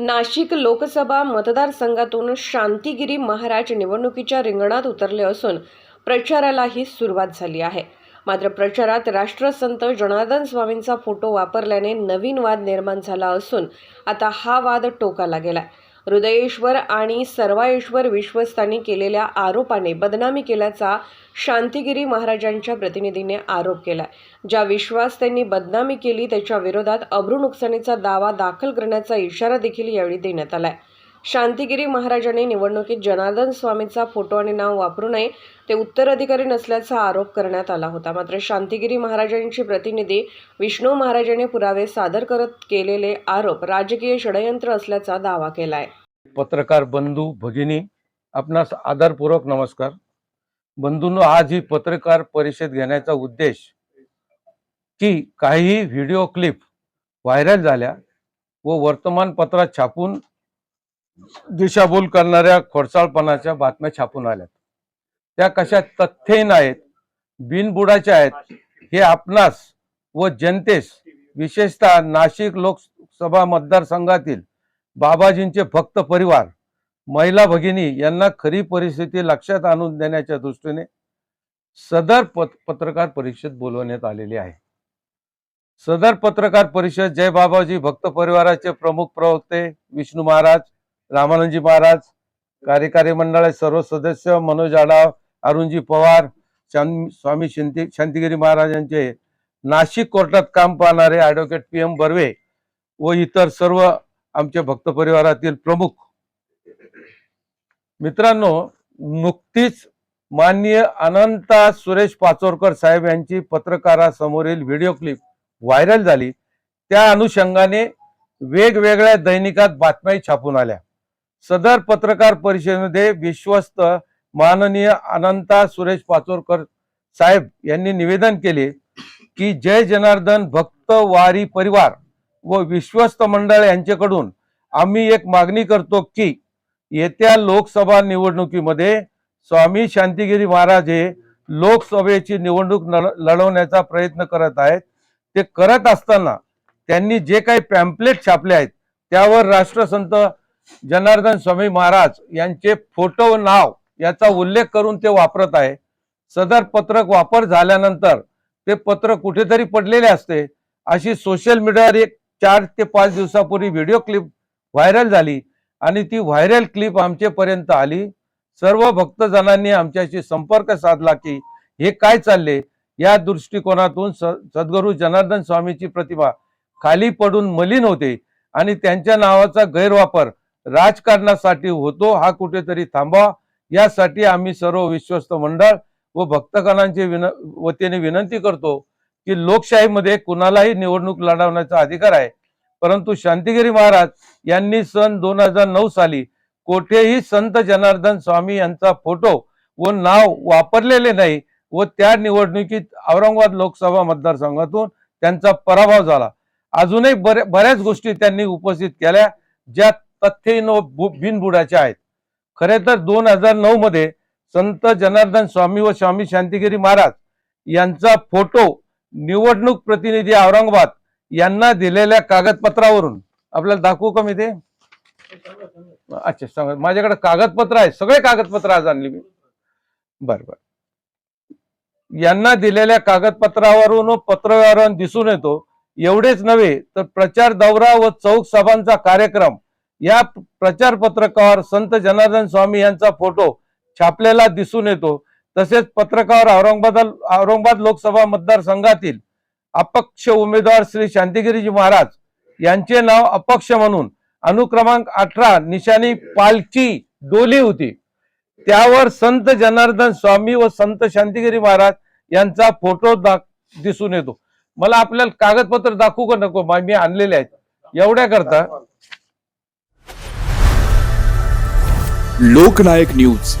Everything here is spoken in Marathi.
नाशिक लोकसभा मतदारसंघातून शांतिगिरी महाराज निवडणुकीच्या रिंगणात उतरले असून प्रचारालाही सुरुवात झाली आहे. मात्र प्रचारात राष्ट्रसंत जनार्दन स्वामींचा फोटो वापरल्याने नवीन वाद निर्माण झाला असून आता हा वाद टोकाला गेलाय. हृदयेश्वर आणि सर्वायेश्वर विश्वस्तांनी केलेल्या आरोपाने बदनामी केल्याचा शांतिगिरी महाराजांच्या प्रतिनिधीने आरोप केला ज्या विश्वास त्यांनी बदनामी केली त्याच्या विरोधात अब्रू नुकसानीचा दावा दाखल करण्याचा इशारा देखील यावेळी देण्यात आलाय. शांतिगिरी महाराजांनी निवडणुकीत जनार्दन स्वामींचा फोटो आणि नाव वापरू नये ते उत्तराधिकारी नसल्याचा आरोप करण्यात आला होता. मात्र शांतिगिरी महाराजांची प्रतिनिधी विष्णू महाराजांनी पुरावे सादर करत केलेले आरोप राजकीय षडयंत्र असल्याचा दावा केला आहे पत्रकार बंधू भगिनी आपणास आदरपूर्वक नमस्कार. बंधूंनो आज ही पत्रकार परिषद घेण्याचा उद्देश की काही व्हिडिओ क्लिप व्हायरल झाल्या व वर्तमानपत्रात छापून दिशाभूल करणाऱ्या खोडसाळपणाच्या बातम्या छापून आल्यात. त्या कशा तथ्यहीन आहेत बिनबुडाच्या आहेत हे आपणास व जनतेस विशेषतः नाशिक लोकसभा मतदारसंघातील बाबाजींचे भक्त परिवार. महिला भगिनी यांना खरी परिस्थिती लक्षात आणून देण्याच्या दृष्टीने सदर पत पत्रकार परिषद बोलवण्यात आलेली आहे. सदर पत्रकार परिषद जय बाबाजी भक्त परिवाराचे प्रमुख प्रवक्ते विष्णू महाराज रामानंदजी महाराज कार्यकारी मंडळाचे सर्व सदस्य मनोज आडाव अरुणजी पवार शां- स्वामी शांती शांतिगिरी महाराजांचे नाशिक कोर्टात काम पाहणारे ॲडव्होकेट पी एम बर्वे व इतर सर्व आमच्या भक्त परिवारातील प्रमुख. मित्रांनो नुकतीच माननीय अनंता सुरेश पाचोरकर साहेब यांची पत्रकारासमोरील व्हिडिओ क्लिप व्हायरल झाली. त्या अनुषंगाने वेगवेगळ्या दैनिकात बातम्याही छापून आल्या. सदर पत्रकार परिषदेमध्ये विश्वस्त माननीय अनंता सुरेश पाचोरकर साहेब यांनी निवेदन केले की जय जनार्दन भक्त वारी परिवार. व विश्वस्त मंडळ यांच्याकडून आम्ही एक मागणी करतो की येत्या लोकसभा निवडणुकीमध्ये स्वामी शांतिगिरी महाराज हे लोकसभेची निवडणूक लढ- लढवण्याचा प्रयत्न करत आहेत. ते करत असताना त्यांनी जे काही पॅम्पलेट छापले आहेत त्यावर राष्ट्रसंत जनार्दन स्वामी महाराज यांचे फोटो व नाव याचा उल्लेख करून ते वापरत आहे. सदर पत्रक वापर झाल्यानंतर ते पत्र कुठेतरी पडलेले असते अशी सोशल मीडियावर एक चार ते पाच दिवसापूर्वी व्हिडिओ क्लिप व्हायरल झाली. आणि ती व्हायरल क्लिप आमच्यापर्यंत आली. सर्व भक्तजनांनी आमच्याशी संपर्क साधला की हे काय चालले या दृष्टिकोनातून स- सद्गुरू जनार्दन स्वामीची प्रतिमा खाली पडून मलिन होते आणि त्यांच्या नावाचा गैरवापर राजकारणासाठी होतो हा कुठेतरी थांबवा. यासाठी आम्ही सर्व विश्वस्त मंडळ व भक्तगणांचे विन वतीने विनंती करतो की लोकशाहीमध्ये कुणालाही निवडणूक लढवण्याचा अधिकार आहे. परंतु शांतिगिरी महाराज यांनी सन दोन हजार नऊ साली कोठेही संत जनार्दन स्वामी यांचा फोटो व नाव वापरलेले नाही व त्या निवडणुकीत औरंगाबाद लोकसभा मतदारसंघातून त्यांचा पराभव झाला. अजूनही बऱ्या बऱ्याच गोष्टी त्यांनी उपस्थित केल्या ज्या तथ्यहीन व बिनबुडाच्या आहेत. खरे तर दोन हजार नऊ मध्ये संत जनार्दन स्वामी व स्वामी शांतिगिरी महाराज यांचा फोटो निवडणूक प्रतिनिधी औरंगाबाद यांना दिलेल्या कागदपत्रावरून. आपल्याला दाखवू का मी ते? अच्छा सांगा. माझ्याकडे कागदपत्र आहे. सगळे कागदपत्र आज आणली मी. बर बर. यांना दिलेल्या कागदपत्रावरून व पत्रव्यवहारावरून दिसून येतो. एवढेच नव्हे तर प्रचार दौरा व चौक सभांचा कार्यक्रम या प्रचार पत्रकावर संत जनार्दन स्वामी यांचा फोटो छापलेला दिसून येतो. तसेच पत्रकार औरंगाबाद औरंगाबाद लोकसभा मतदारसंघातील अपक्ष उमेदवार श्री शांतिगिरीजी महाराज यांचे नाव अपक्ष म्हणून अनुक्रमांक अठरा निशाणी पालखी डोली होती. त्यावर संत जनार्दन स्वामी व संत शांतिगिरी महाराज यांचा फोटो दिसून येतो. मला आपल्याला कागदपत्र दाखवू का नको? मी आणलेले आहेत. एवढ्या करता. लोकनायक न्यूज.